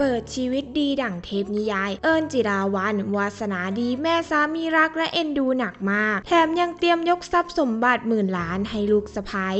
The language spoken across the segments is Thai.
เปิดชีวิตดีดั่งเทพนิยาย เอิญจิราวันวาสนาดีแม่สามีรักและเอ็นดูหนักมาก แถมยังเตรียมยกทรัพย์สมบัติหมื่นล้านให้ลูกสะใภ้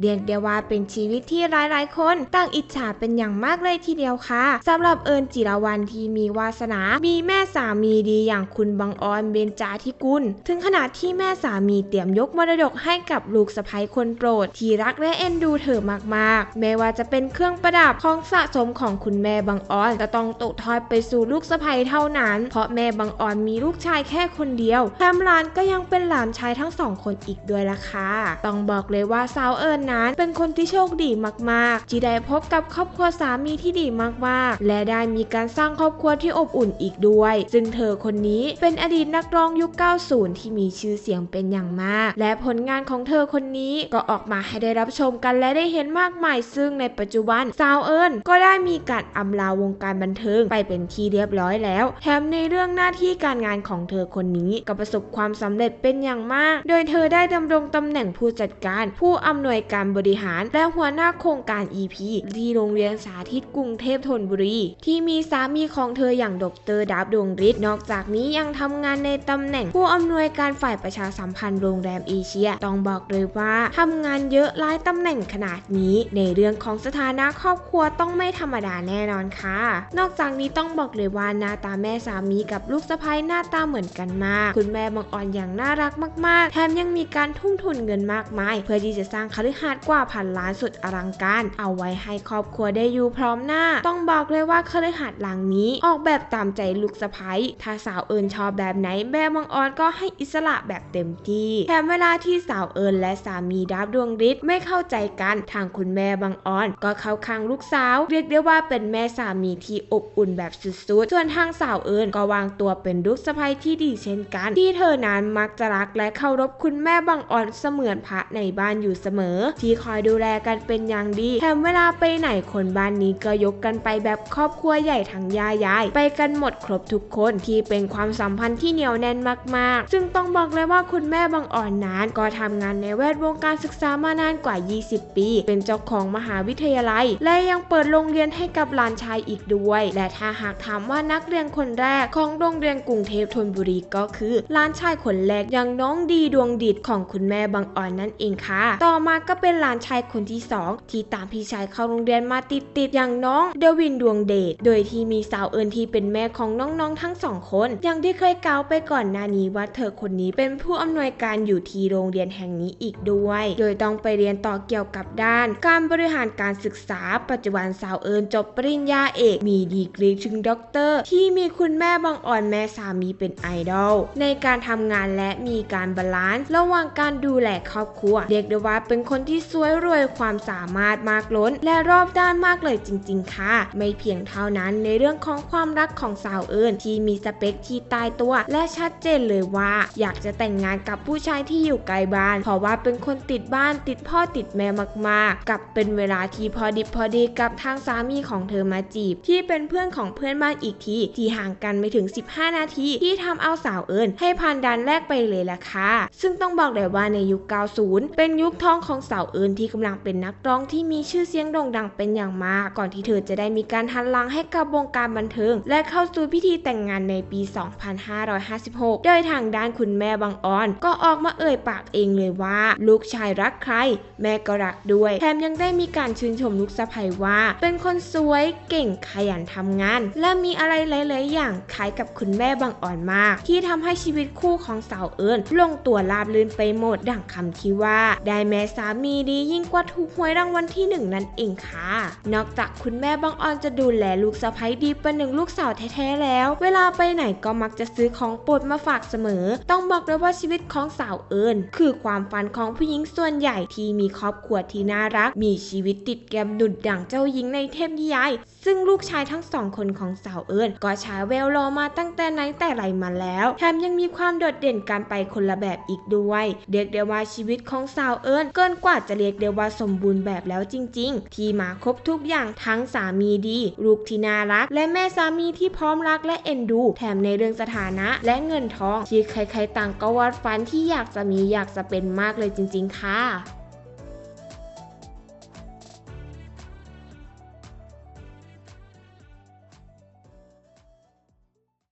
เรียกได้ว่าเป็นชีวิตที่หลายๆ คนต่างอิจฉาเป็นอย่างมากเลยทีเดียวค่ะสำหรับเอิญจิรวันที่มีวาสนา มีแม่สามีดีอย่างคุณบังออนเบญจาธิกุล ถึงขนาดที่แม่สามีเตรียมยกมรดกให้กับลูกสะใภ้คนโปรด ที่รักและเอ็นดูเธอมากๆแม้ว่าจะเป็นเครื่องประดับของสะสมของคุณแม่บังออนก็ต้องตกทอดไปสู่ลูกสะใภ้เท่านั้น เพราะแม่บังออนมีลูกชายแค่คนเดียวแถมหลานก็ยังเป็นหลานชายทั้งสองคนอีกด้วยล่ะค่ะต้องบอกเลยว่าสาวเอิญนั้นเป็นคนที่โชคดีมากๆที่ได้พบกับครอบครัวสามีที่ดีมากๆ และได้มีการสร้างครอบครัวที่อบอุ่นอีกด้วย ซึ่งเธอคนนี้เป็นอดีตนักร้องยุค 90 ที่มีชื่อเสียงเป็นอย่างมาก และผลงานของเธอคนนี้ก็ออกมาให้ได้รับชมกันและได้เห็นมากมาย ซึ่งในปัจจุบันสาวเอิญก็ได้มีการอำลาวงการบันเทิงไปเป็นที่เรียบร้อยแล้ว แถมในเรื่องหน้าที่การงานของเธอคนนี้ก็ประสบความสำเร็จเป็นอย่างมาก โดยเธอได้ดำรงตำแหน่งผู้จัดการ ผู้อำนวยการบริหาร และหัวหน้าโครงการ EP ที่โรงเรียนสาธิตกรุงเทพธนบุรี ที่มีสามีของเธออย่างดรดาบดวงฤทธิ์นอกจากนี้ยังทำงานในตำแหน่งผู้อำนวยการฝ่ายประชาสัมพันธ์โรงแรมเอเชีย ต้องบอกเลยว่าทำงานเยอะหลายตำแหน่งขนาดนี้ ในเรื่องของสถานะครอบครัวต้องไม่ธรรมดาแน่นอนค่ะ นอกจากนี้ต้องบอกเลยว่าหน้าตาแม่สามีกับลูกสะใภ้หน้าตาเหมือนกันมาก คุณแม่บังอ่อนอย่างน่ารักมาก ๆ แถมยังมีการทุ่มทุนเงินมากมาย เพื่อที่จะสร้างคฤหาสน์กว่าพันล้านสุดอลังการ เอาไว้ให้ครอบครัวได้อยู่พร้อมหน้า ต้องบอกเลยว่าคฤหาสน์หลังนี้ออกแบบตามใจลูกสะใภ้ถ้าสาวเอิญชอบแบบไหนแม่บังออนก็ให้อิสระแบบเต็มที่แถมเวลาที่สาวเอิญและสามีดับดวงฤทธิ์ไม่เข้าใจกันทางคุณแม่บังออนก็เข้าข้างลูกสาว เรียกได้ว่าเป็นแม่สามีที่อบอุ่นแบบสุดๆ ส่วนทางสาวเอิญก็วางตัวเป็นลูกสะใภ้ที่ดีเช่นกัน ที่เธอนั้นมักจะรักและเคารพคุณแม่บังออนเสมือนพระในบ้านอยู่เสมอที่คอยดูแลกันเป็นอย่างดีแถมเวลาไปไหนคนบ้านนี้ก็ยกกันไปแบบครอบครัวใหญ่ทั้งยายาย ไปกันหมดครบทุกคนที่เป็นความสัมพันธ์ที่เหนียวแน่นมากๆ ซึ่งต้องบอกเลยว่าคุณแม่บังอ่อนนั้น ก็ทำงานในแวดวงการศึกษามานานกว่า 20 ปี เป็นเจ้าของมหาวิทยาลัย และยังเปิดโรงเรียนให้กับหลานชายอีกด้วย และถ้าหากถามว่านักเรียนคนแรกของโรงเรียนกรุงเทพธนบุรีก็คือหลานชายคนแรกอย่างน้องดีดวงดิดของคุณแม่บังอ่อนนั่นเองค่ะ ต่อมาก็เป็นหลานชายคนที่สองที่ตามพี่ชายเข้าโรงเรียนมาติดๆอย่างน้องเดวินดวงเดชโดยที่มีสาวเอิญที่เป็นแม่ของน้องๆทั้งสองคน อย่างที่เคยกล่าวไปก่อนหน้านี้ว่าเธอคนนี้เป็นผู้อำนวยการอยู่ที่โรงเรียนแห่งนี้อีกด้วย โดยต้องไปเรียนต่อเกี่ยวกับด้าน การบริหารการศึกษา ปัจจุบันสาวเอิญจบปริญญาเอก มีดีกรีถึงด็อกเตอร์ ที่มีคุณแม่บางอ่อนแม่สามีเป็นไอดอลในการทำงานและมีการบาลานซ์ระหว่างการดูแลครอบครัวเรียกได้ว่าเป็นคนที่ที่สวยรวยความสามารถมากล้น และรอบด้านมากเลยจริง ๆ ค่ะ ไม่เพียงเท่านั้นในเรื่องของความรักของสาวเอิญที่มีสเปคที่ตายตัว และชัดเจนเลยว่า อยากจะแต่งงานกับผู้ชายที่อยู่ไกลบ้าน เพราะว่าเป็นคนติดบ้านติดพ่อติดแม่มากๆ กับเป็นเวลาที่พอดิบพอดีกับทางสามีของเธอมาจีบ ที่เป็นเพื่อนของเพื่อนบ้านอีกทีที่ห่างกันไม่ถึง 15 นาทีที่ทำเอาสาวเอิญให้ผ่านด่านแรกไปเลยล่ะค่ะซึ่งต้องบอกเลยว่าในยุค 90 เป็นยุคทองของสาวาเอิญที่กำลังเป็นนักร้องที่มีชื่อเสียงโด่งดังเป็นอย่างมาก ก่อนที่เธอจะได้มีการหันหลังให้กับวงการบันเทิง และเข้าสู่พิธีแต่งงานในปี 2556 โดยทางด้านคุณแม่บางออน ก็ออกมาเอ่ยปากเองเลยว่า ลูกชายรักใคร แม่ก็รักด้วย แถมยังได้มีการชื่นชมลูกสะใภ้ว่า เป็นคนสวยเก่งขยันทำงาน และมีอะไรหลายๆอย่างคล้ายกับคุณแม่บางอ่อนมาก ที่ทำให้ชีวิตคู่ของสาวเอิญลงตัวราบลื่นไปหมดดังคำที่ว่า ได้แม่สามีดียิ่งกว่าถูกหวยรางวัลที่หนึ่งนั่นเองค่ะ นอกจากคุณแม่บางออนจะดูแลลูกสะใภ้ดีประหนึ่งลูกสาวแท้ๆแล้ว เวลาไปไหนก็มักจะซื้อของโปรดมาฝากเสมอ ต้องบอกเลยว่าชีวิตของสาวเอิญคือความฝันของผู้หญิงส่วนใหญ่ที่มีครอบครัวที่น่ารัก มีชีวิตติดแกมดุดดั่งเจ้าหญิงในเทพนิยาย ซึ่งลูกชายทั้งสองคนของสาวเอิญก็ฉายแววรอมาตั้งแต่ไหนแต่ไรมาแล้วแถมยังมีความโดดเด่นการไปคนละแบบอีกด้วยเรียกได้ว่าชีวิตของสาวเอิญเกินกว่าาจะเรียกได้ว่าสมบูรณ์แบบแล้วจริง ๆ ที่มาครบทุกอย่างทั้งสามีดี ลูกที่น่ารัก และแม่สามีที่พร้อมรักและเอ็นดู แถมในเรื่องสถานะและเงินทองที่ใครๆต่างก็วาดฝันที่อยากจะมีอยากจะเป็นมากเลยจริง ๆ ค่ะ